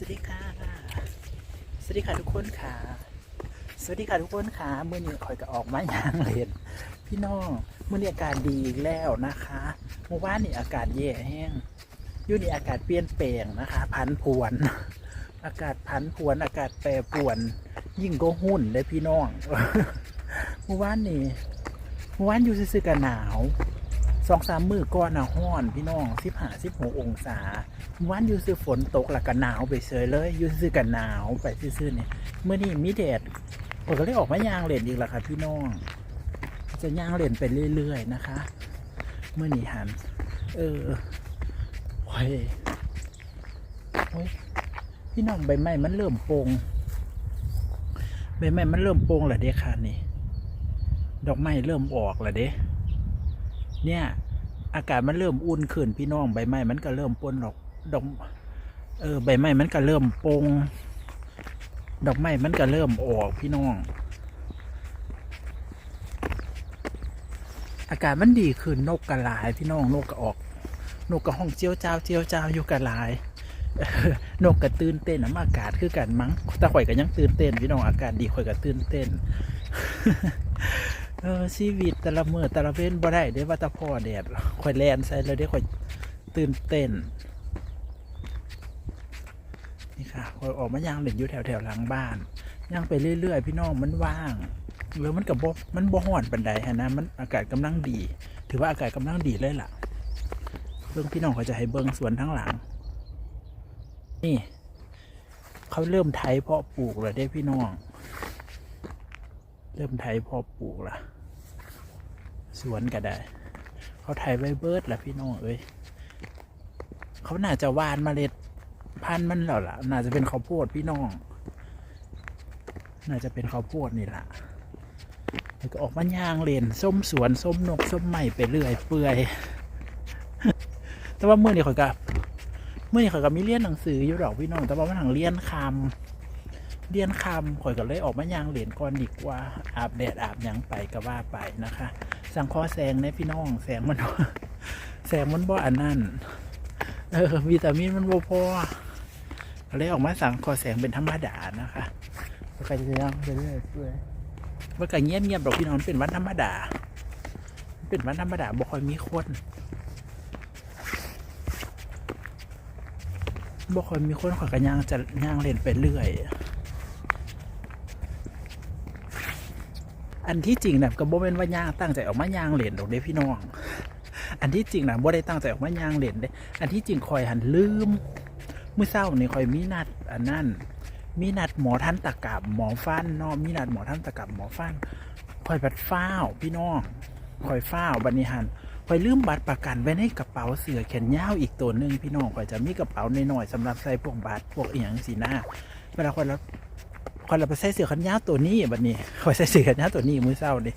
สวัสดีค่ะ สวัสดีค่ะทุกคนค่ะ สวัสดีค่ะทุกคนค่ะเมื่อนี้คอยก็ออกมาอย่างเลนพี่น้องเมื่อนี้อากาศดีอีกแล้วนะคะเมื่อวานนี่อากาศแย่แห้งอยุ่นี่อากาศเปลี่ยนแปลงนะคะ พันผวน อากาศพันผวน อากาศแปรปรวน ยิ่งก็หุ่นเลยพี่น้องเมื่อวานนี่เมื่อวานอยู่ซื่อๆกันหนาว สองสามมือก่อนหนาห้อนพี่น้องสิบห้าสิบหกองศา วันอยู่ซื้อฝนตกแล้วก็หนาวไปเฉยเลยอยู่ซื้อกันหนาวไปซื่อๆเนี่ยเมื่อนี้มีแดดผมก็เลยออกมายางเลนอีกแล้วค่ะพี่น้อง จะย่างเลนไปเรื่อยๆนะคะ เมื่อนี้หัน เออโอ้ยโอ้ยพี่น้องใบไม้มันเริ่มโปงใบไม้มันเริ่มโปงแล้วเด้ค่ะนี่ ดอกไม้เริ่มออกแล้วเด้ เนี่ย อากาศมันเริ่มอุ่นขึ้นพี่น้องใบไม้มันก็เริ่มปนดอกดอกเออใบไม้มันก็เริ่มโปง ดอกไม้มันก็เริ่มออกพี่น้อง อากาศมันดีขึ้นนกกระลาย พี่น้องนกก็ออก นกกระห้องเจียวเจ้าเจียวเจ้าอยู่กระลายนกกระตื่นเต้นอากาศคือกันมั้งแต่ข่อยก็ยังตื่นเต้นพี่น้องอากาศดีข่อยก็ตื่นเต้น เออชีวิตแต่ละมือแต่ละเว้นบ่ได้เด้ว่าตะพ่อแดดข่อยแลนใส่เลยเด้ข่อยตื่นเต้น นี่ค่ะข่อยออกมาย่างเล่นอยู่แถวแถวหลังบ้านย่างไปเรื่อยๆ พี่น้องมันว่างหรือมันกับบมันบ่ฮ้อนปันใดฮะนะมันอากาศกำลังดี ถือว่าอากาศกำลังดีเลยล่ะเบิ่งพี่น้องเขาจะให้เบิ่งสวนทั้งหลัง นี่ เขาเริ่มไถเพาะปลูกแล้วเด้พี่น้อง เริ่มไถเพอปลูกละสวนก็ได้ เขาไถไว้เบิร์ดละพี่น้องเอ้ยเขาน่าจะวานเมล็ดพันธุ์มันแล้วล่ะ น่าจะเป็นข้าวโพดพี่น้อง น่าจะเป็นข้าวโพดนี่ล่ะแล้วก็ออกมาย่างเลนส้มสวนส้มนกส้มใหม่ไปเรื่อยเปื่อย แต่ว่าเมื่อนี้ข่อยกับเมื่อนี้ข่อยกับมีเรียนหนังสืออยู่ดอกพี่น้อง แต่ว่ามันทางเรียนคำ เรียนคำข่อยก็เลยออกมายางเหรียญก่อนดีกว่า อาบแดดอาบหยังไปก็ว่าไปนะคะ สั่งคอแสงเนี่ยพี่น้องแสงมันแสงมันบ่อันนั่นเออวิตามินมันบ่พอก็เลยออกมาสั่งคอแสงเป็นธรรมดานะคะแล้วก็จะย่างไปเรื่อยเปื่อยมันก็เงียบเงียบๆดอกพี่น้องมันเป็นวันธรรมดามันเป็นวันธรรมดาบ่ค่อยมีคนบ่ค่อยมีคนข่อยก็ย่างจะย่างเล่นไปเรื่อย อันที่จริงนะก็บ่เป็นว่าย่างตั้งใจออกมาย่างเหรียญดอกเด้พี่น้อง อันที่จริงนะบ่ได้ตั้งใจออกมาย่างเหรียญเด้อันที่จริงคอยหันลืมเมื่อเช้านี่คอยมีนัดอันนั้นมีนัดหมอทันตะกรรหมอฟันเนาะมีนัดหมอทันตะกรรหมอฟันคอยบัดฟ้าวพี่น้องคอยฟ้าวบัดนี้หันคอยลืมบัตรประกันไว้ในกระเป๋าเสื้อแขนยาวอีกตัวหนึ่งพี่น้องคอยจะมีกระเป๋าหน้อยๆสำหรับใส่พวกบัตรพวกอีหยังสีหน้าเวลาคอยรับ คอยเราไปใส่เสื้อแขนยาวตัวนี้บัดนี้คอยใส่เสื้อแขนยาวตัวนี้มื้อเช้านี่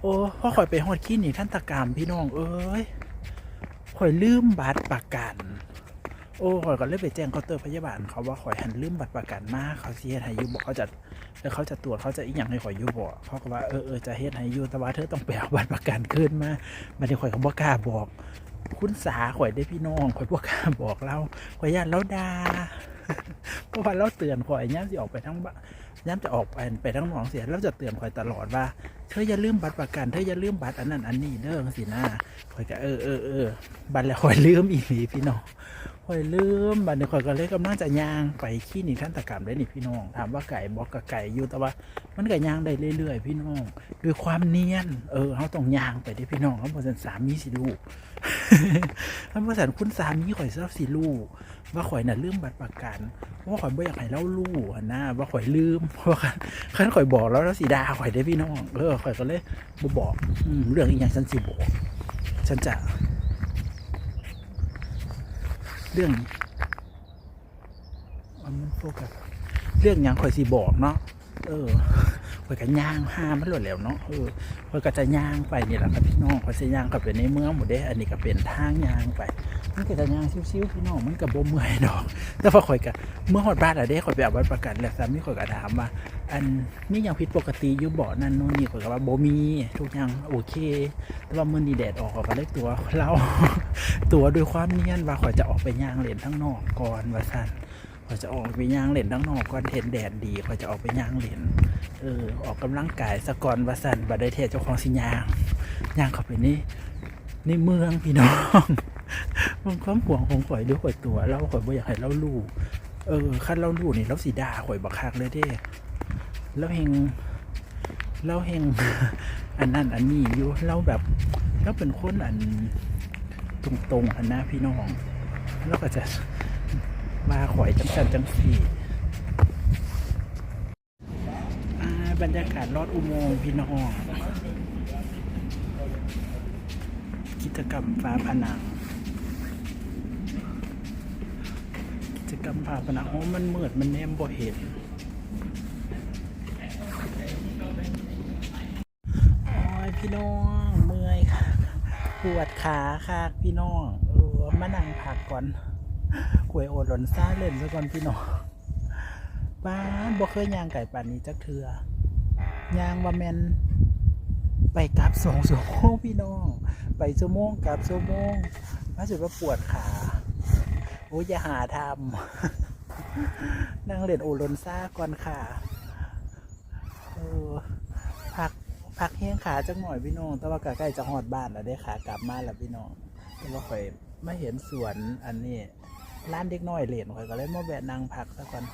โอ้พ่อคอยไปฮอดคลินิกท่านตกรรมพี่น้องเอ้ยคอยลืมบัตรประกันโอ้คอยก็เลยไปแจ้งเคาน์เตอร์พยาบาลเขาว่าคอยหันลืมบัตรประกันมาเขาเฮ็ดให้ยูบอกเขาจะแล้วเขาจะตรวจเขาจะอีกอย่างให้คอยยูบอกเขาก็ว่าเออเออจะเฮ็ดให้ยูแต่ว่าเธอต้องไปเอาบัตรประกันขึ้นมาบัดนี้คอยก็บ่กล้าบอก คุณสาข่อยได้พี่น้องข่อยบ่กล้าบอกเราข่อยย่านเราด่า เพราะว่าเราเตือนข่อยย้ำจะออกไปทั้งบ้านย้ำจะออกไปไปทั้งหนองเสียเราจะเตือนข่อยตลอดว่าเธออย่าลืมบัตรประกันเธออย่าลืมบัตรอันนั้นอันนี้เด้อสินะข่อยก็เออเออเออบัตรแล้วข่อยลืมอีหลีพี่น้อง ข่อยลืมบัตรนี้ข่อยก็เลยกำลังจะย่างไปขี้นี่ท่านตะกรรมได้นี่พี่น้อง ถามว่าไก่บอกกับไก่อยู่แต่ว่า มันก็ย่างได้เรื่อยๆ พี่น้อง ด้วยความเนียน เออเขาต้องย่างไปที่พี่น้องเขาบอกสันสามีสิลูกเขาบอกสันคุณสามีข่อยเจ้าสิลูกว่าข่อยน่ะลืมบัตรประกันว่าข่อยบ่อยากให้เล่าลูกนะว่าข่อยลืมเพราะว่าคันข่อยบอกแล้วแล้วสีดาข่อยได้พี่น้องเออข่อยก็เลยบ่บอกเรื่องอีกอย่างฉันสิบอกฉันจะ เรื่องมันโฟกัสเรื่องอย่างข่อยสิบอกเนาะ เออข่อยก็ย่างห้ามันหลดแล้วเนาะเออข่อยก็จะย่างไปนี่แหละครับพี่น้องข่อยจะย่างเข้าไปในเมืองหมดเด้ อันนี้ก็เป็นทางย่างไปมันก็จะย่างชิวๆพี่น้องมันก็บ่เมื่อยดอก แต่พอข่อยก็เมื่อฮอดบ้านอะเด้ข่อยไปเอาบัตรประกันแล้วสามีข่อยก็ถามว่า อันมีอย่างผิดปกติอยู่บ่นั่นโน่นนี่ข่อยก็ว่าบ่มีทุกอย่างโอเค แต่ว่ามื้อนี้แดดออกก็เลยตัวเราตัวด้วยความเนียนว่าข่อยจะออกไปย่างเล่นทั้งนอกก่อนว่าซั่น อยข่อยจะออกไปย่างเล่นด้านนอกก่อนเห็นแดดดีข่อยจะออกไปย่างเล่นเออออกกำลังกายสะก่อนว่าสันบัดได้เทศเจ้าของสิยางย่างเข้าไปนี่ในเมืองพี่น้องมันความห่วงของข่อยหรือข่อยตัวเราข่อยบ่อยากให้เรารู้เออคันเรารู้นี่เราสิดาข่อยบักคักเลยเด้แล้วเฮงเราเฮงอันนั้นอันนี้อยู่เราแบบเราเป็นคนอันตรงๆอันนะพี่น้องเราก็จะ มาข่อยจังสันจังสี่บรรยากาศลอดอุโมงค์พี่น้องกิจกรรมฝาผนัง กิจกรรมฝาผนังโอ้มันมืดมันแนมบ่เห็นโอ้ยพี่น้องเมื่อยค่ะปวดขาค่ะพี่น้องเออมานั่งพักก่อน กล้วยโอดหล่นซ่าเล่นซะก่อนพี่น้องป้านบ่เคยย่างไก่ป่านนี้จักเทือย่างว่าแมนไปกลับสองชั่วโมงพี่น้อง ไปชั่วโมงกลับชั่วโมงมาสุดว่าปวดขา โอ้ยอย่าหาทำนั่งเล่นโอลนซ่าก่อนค่ะเออพักพักเฮียงขาจังหน่อยพี่น้อง แต่ว่าใกล้จะหอดบ้านแล้วได้ขากลับมาแล้วพี่น้องแต่ว่าข่อยไม่เห็นสวนอันนี้ ร้านเด็กน้อยเหรียญข่อยก็เลยมาแวะนั่งพักซะก่อน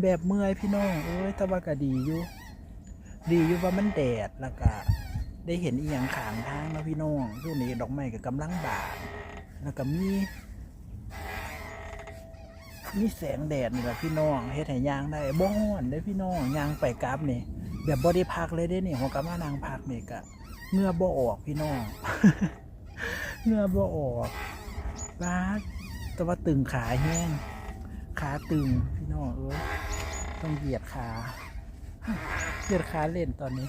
แบบเมื่อยพี่น้องเอ้ยต่ว่าก็ดีอยู่ดีอยู่ว่ามันแดดแล้วก็ได้เห็นอีหยังขางทางแล้วพี่น้องช่วงนี้ดอกไม้ก็กำลังบานแล้วก็มีมีแสงแดดนี่แหละพี่น้องเฮ็ดให้ยางได้บ้อนเด้พี่น้องยางไปกลับนี่แบบบ่ได้พักเลยเด้นี่หัวกะมานางพักนี่กะเงื่อบ่ออกพี่น้องเงื่อบ่ออก บ้าแต่ว่าตึงขาแห้ง ขาตึงพี่น้องเอ้ยต้องเหยียดขาเหยียดขาเล่นตอนนี้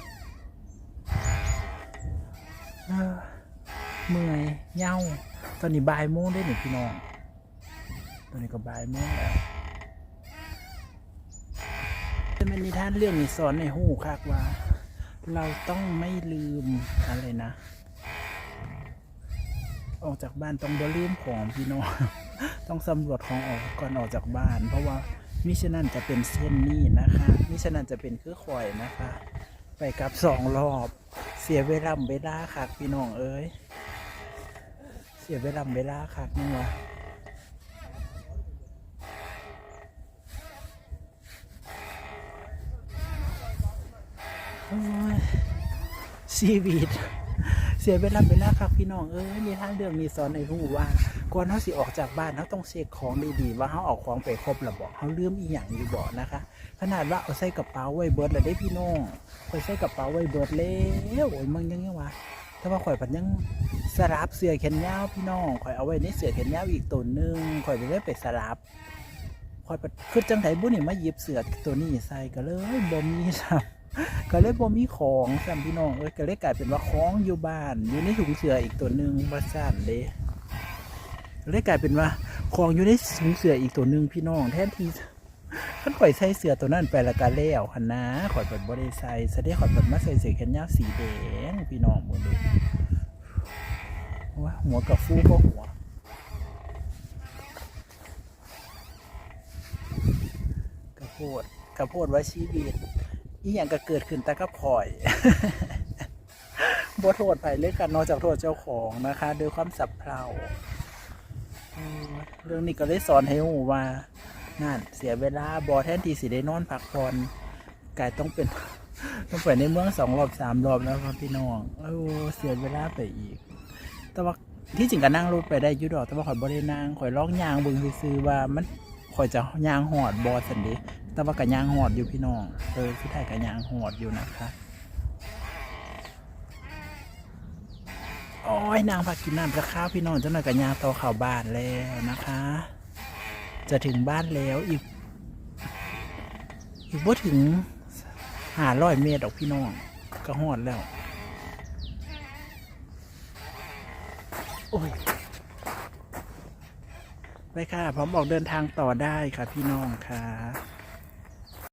เมื่อยเหยาตอนนี้บ่ายโมงได้หนึ่พี่น้อง ตอนนี้ก็บ่ายโมงแล้วจะเป็นนิทานเรื่องนี้สอนในหูคักว่า เราต้องไม่ลืมอะไรนะ ออกจากบ้านต้องบ่ลืมของพี่น้อง ต้องสำรวจของออกก่อนออกจากบ้าน เพราะว่ามิฉะนั้นจะเป็นเส้นนี้นะคะมิฉะนั้นจะเป็นคือข่อยนะคะ ไปกลับสองรอบเสียเวลาเวลาคักพี่น้องเอ้ยเสียเวลาเวลาคักนี่วะโอ้ยชีวิต เสียเวลาเวลาครับพี่น้องเอ้ยมีท่าเรื่องนี้สอนในรู้ว่าก่อนเขาสิออกจากบ้านเขาต้องเช็คของดีๆว่าเขาเอาของไปครบหรือบ่เขาลืมอีหยังอยู่บ่นะคะ ขนาดว่าเอาใส่กระเป๋าไว้เบิร์ดแล้วได้พี่น้องข่อยใส่กระเป๋าไว้เบิร์ดแล้วโอ้ยมึงยังไงวะแต่ว่าข่อยปันยังสลับเสื้อแขนยาวพี่น้องข่อยเอาไว้ในเสื้อแขนยาวอีกตัวหนึงข่อยไปเลยไปสลับข่อยไปคือจังไถบุญนี่มาหยิบเสื้อตัวนี้ใส่ก็เลยบ่มีซ้ำ ก็เลยบ่มีของซ้ำพี่น้องเอ้ยก็เลยกลายเป็นว่าของอยู่บ้าน อยู่ในถุงเสื้ออีกตัวหนึ่งว่าซ่านเด้เลยกลายเป็นว่าของอยู่ในถุงเสื้ออีกตัวหนึ่งพี่น้องแทนที่ขันข่อยใส่เสื้อตัวนั้นไปละกันแล้วหันนะข่อยเปิดบ่ได้ใส่แสดงข่อยเปิดมาใส่เสือแขนยาวสีแดงพี่น้องหมดเลยว่าหัวกับฟูบ่หัวกระโพดกระโพดไว้ชีวิต อีหยังก็เกิดขึ้นแต่กับข่อยบ่โทษไปเลยกันนอกจากโทษเจ้าของนะคะโดยความสับเพร่าเรื่องนี้ก็เลยสอนให้หูว่านั่นเสียเวลาบอแทนที่สิได้นอนพักผ่อนกายต้องเป็นต้องไปในเมืองสองรอบสามรอบแล้วครับพี่น้องโอ้เสียเวลาไปอีก แต่ว่าที่จริงก็นั่งรถไปได้ยุดอกแต่ว่าข่อยบ่ได้นั่งข่อยร้องยางบิ่งซื่อว่ามันข่อยจะยางหอดบอสันดิ แต่ว่าก็ยางหอดอยู่พี่น้อง เออที่ไทยก็ยางหอดอยู่นะคะโอ้ยนางพักกินน้ำจะข้าวพี่น้องเจ้าหน่อยกับยางต่อเข่าวบ้านแล้วนะคะ จะถึงบ้านแล้วอีก อีกว่าถึงหาร้อยเมตรออกพี่น้องก็หอดแล้ว โอ้ยไปค่ะ พร้อมออกเดินทางต่อได้ค่ะพี่น้องค่ะ